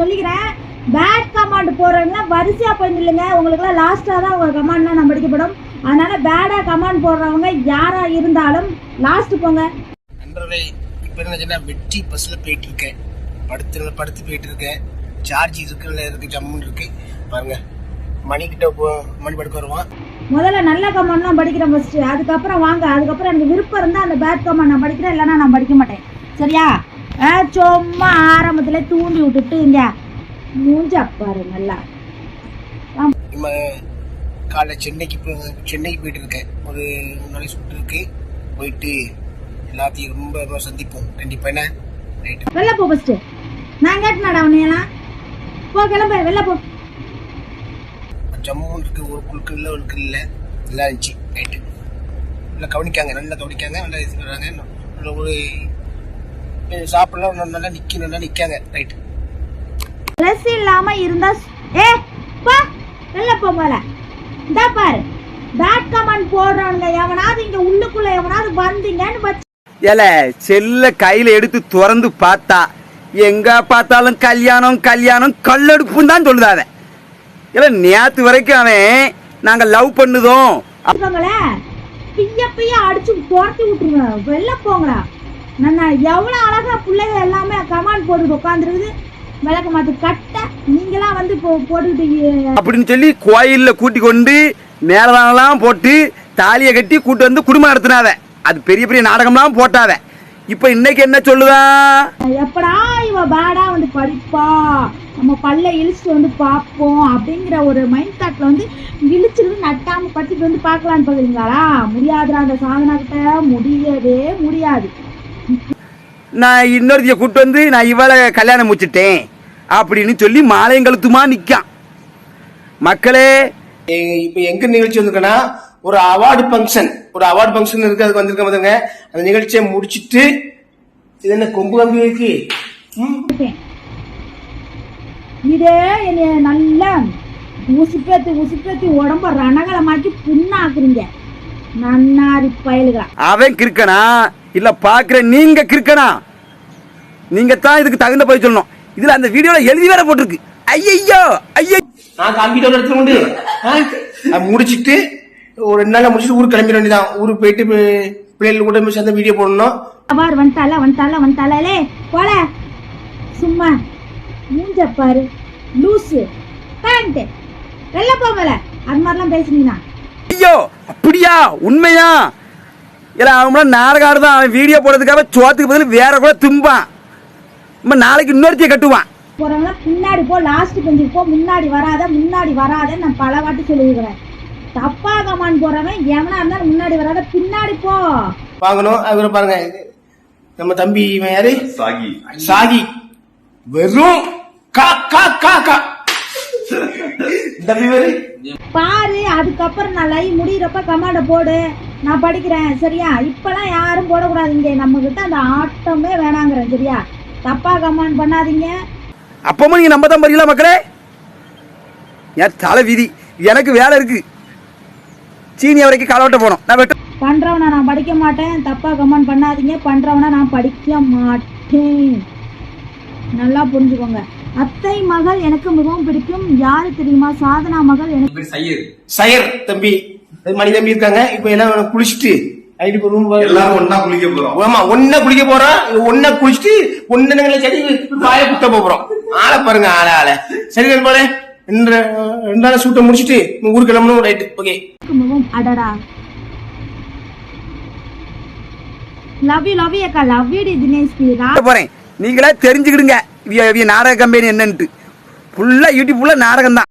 சொல்லிக்கிறேன். Bad command போடுறவங்க வரிசையா போய் நில்லுங்க. உங்களுக்குலாம் லாஸ்டா தான் உங்க கமாண்ட்லாம் நம்ம படிக்கப்படும் அதனால பேடா கமாண்ட் போடுறவங்க யாரா இருந்தாலும் லாஸ்ட் போங்க. நண்பர்களே இப்போ என்ன வெற்றி பஸ்ஸில் போயிட்டு இருக்கேன் படுத்து படுத்து போயிட்டு இருக்கேன் சார்ஜ் இருக்குல்ல இருக்கு ஜம்முன்னு இருக்கு. பாருங்க மணிக்கிட்ட போ மணி படுக்க வருவான். முதல்ல நல்ல கமாண்ட்லாம் படிக்கிறேன் ஃபர்ஸ்ட் அதுக்கப்புறம் வாங்க. அதுக்கப்புறம் எனக்கு விருப்பம் இருந்தா அந்த பேட் கமாண்ட் நான் படிக்கிறேன் இல்லைன்னா நான் படிக்க மாட்டேன். சரியா? சும்மா ஆரம்பத்துல தூண்டி விட்டுட்டு இங்க மூஞ்ச பாரு நல்லா நம்ம காலைல சென்னைக்கு சென்னைக்கு போயிட்டு இருக்கேன் ஒரு மூணு நாளைக்கு இருக்கு போயிட்டு எல்லாத்தையும் ரொம்ப ரொம்ப சந்திப்போம் கண்டிப்பா என்ன வெளில போ ஃபர்ஸ்ட் நான் கேட்டனாடா உன்னையெல்லாம் போ கிளம்பு வெளில போ ஜம்முன்னு இருக்கு ஒரு குழுக்கு இல்லை ஒரு இல்லை நல்லா இருந்துச்சு ரைட்டு நல்லா கவனிக்காங்க நல்லா கவனிக்காங்க நல்லா இது பண்ணுறாங்க ஒரு சாப்பிடலாம் நல்லா நிற்க நல்லா நிற்காங்க ரைட்டு ட்ரெஸ் இல்லாம இருந்தா ஏ போ. வெளில போ போல இந்தா பாரு. பேட் கமாண்ட் போடுறவனுங்க எவனாவது இங்க உள்ளுக்குள்ள எவனாவது வந்தீங்கன்னு ஏல செல்ல கையில எடுத்து திறந்து பார்த்தா எங்க பார்த்தாலும் கல்யாணம் கல்யாணம் கல்லெடுப்புன்னு தான் சொல்லுதாத இல்ல நேத்து வரைக்கும் அவன் நாங்க லவ் பண்ணுதோம். பிய்ய பிய்ய அடிச்சு துரத்தி விட்டுருங்க வெளில போங்கடா. நான் எவ்வளவு அழகா பிள்ளைங்க எல்லாமே கமாண்ட் போட்டு உட்காந்துருக்குது விளக்க மாத்து கட்ட நீங்களாம் வந்து போ போட்டுக்கிட்டு அப்படின்னு சொல்லி கோயில்ல கூட்டி கொண்டு மேலதானெல்லாம் போட்டு தாலியை கட்டி கூட்டி வந்து குடும்பம் நடத்தினாத அது பெரிய பெரிய நாடகம்லாம் போட்டாத இப்ப இன்னைக்கு என்ன சொல்லுதான் எப்படா இவ பேடா வந்து படிப்பா? நம்ம பல்ல இழிச்சிட்டு வந்து பார்ப்போம் அப்படிங்கிற ஒரு மைண்ட் தாட்ல வந்து இழிச்சிருந்து நட்டாம படிச்சுட்டு வந்து பார்க்கலான்னு பாக்குறீங்களா முடியாதுடா அந்த சாதனா கிட்ட முடியவே முடியாது. நான் இன்னொருத்திய கூட்டு வந்து நான் இவளை கல்யாணம் முடிச்சிட்டேன் அப்படின்னு சொல்லி மாலையங்கழுத்துமா நிக்கான். மக்களே இப்போ எங்க நிகழ்ச்சி வந்திருக்கேன்னா ஒரு அவார்டு ஃபங்க்ஷன் ஒரு அவார்டு ஃபங்க்ஷன் இருக்கு அதுக்கு வந்திருக்க வந்துருங்க அந்த நிகழ்ச்சியை முடிச்சிட்டு இது என்ன கொம்பு கம்பி இருக்கு. இதே என்னைய நல்லா உசுப்பேத்தி உசுப்பேத்தி உடம்ப ரணகலமாக்கி புண்ணாக்குறீங்க. நன்னாரி பயலுகளா. அவன் கிறுக்கனா? இல்ல பாக்குற நீங்க கிறுக்கனா? நீங்க தான் இதுக்கு தகுந்த போய் சொல்லணும். இதுல அந்த வீடியோல எழுதி வேற போட்டிருக்கு. ஐயையோ ஐயோ நான் கம்ப்யூட்டர் எடுத்து உண்டு. முடிச்சிட்டு ஒரு ரெண்டு நாள்ல முடிச்சுட்டு ஊருக்கு கிளம்பிட வேண்டியதான் ஊருக்கு போயிட்டு பிள்ளைகள் கூட சேர்ந்து வீடியோ போடணும். அவர் வந்துட்டால வந்துட்டால வந்துட்டாலே போல. சும்மா மூஞ்ச பாரு. லூசு. பேண்ட் வெள்ள போங்கல அது மாதிரிலாம் பேசுனீங்கன்னா. ஐயோ அப்படியா? உண்மையா? இல்ல அவன் நாடகம் ஆடுதான் அவன் வீடியோ போடுறதுக்காக சோத்துக்கு பதில் வேற கூட தும்பான். நம்ம நாளைக்கு இன்னொருத்திய கட்டுவான். போறவங்க பின்னாடி போ லாஸ்ட் பெஞ்சுக்கு போ முன்னாடி வராத முன்னாடி வராத நான் பல வாட்டி சொல்லியிருக்கிறேன். தப்பா கமான் போறவன் எவனா இருந்தாலும் முன்னாடி வராத பின்னாடி போ. வாங்கணும் அதுக்கப்புறம் பாருங்க. இது நம்ம தம்பி இவன் யாரு? சாகி. சாகி. வெறும் கா கா கா கா. தம்பி வேறு? பாரு அதுக்கப்புறம் நான் லைவ் முடியிறப்ப கமாண்ட போடு. நான் படிக்கிறேன் சரியா? இப்பெல்லாம் யாரும் போடக்கூடாது இங்க நம்ம கிட்ட அந்த ஆட்டமே வேணாங்கிறேன் சரியா? தப்பா கமாண்ட் பண்ணாதீங்க. அப்பமும் நீங்க நம்ப தான் போறீங்களா மக்களே? என் தலை விதி. எனக்கு வேலை இருக்கு. சீனிய வரைக்கும் காலவட்ட போனோம் நான் வெட்ட. பண்றவனை நான் படிக்க மாட்டேன். தப்பா கமெண்ட் பண்ணாதீங்க. பண்றவனை நான் படிக்க மாட்டேன். நல்லா புரிஞ்சுக்கோங்க. அத்தை மகள் எனக்கு மிகவும் பிடிக்கும். யாரு தெரியுமா? சாதனா மகள் எனக்கு சயர். தம்பி. அது மணி தம்பி இருக்காங்க? இப்ப எல்லாம் குளிச்சுட்டு ஐடி ரூம் எல்லாரும் ஒண்ணா குளிக்க போறோம். ஆமா ஒன்ன குளிக்க போறோம். ஒன்ன குளிச்சுட்டு ஒன்னு சரி பாய குத்த போறோம். ஆளை பாருங்க ஆளை ஆளை. சரி நண்பர்களே ரெண்டு நாள் ஷூட்டை முடிச்சிட்டு ஊருக்கு கிளம்பணும். ரைட்டு ஓகே அடடா. லவ் யூ லவ் யூ அக்கா. லவ் யூ டி தினேஷ் ரா போறேன். நீங்களே தெரிஞ்சுக்கிடுங்க. நாடக கம்பெனி என்னன்ட்டு. ஃபுல்லா யூடியூப் ஃபுல்லா நாடகம் தான்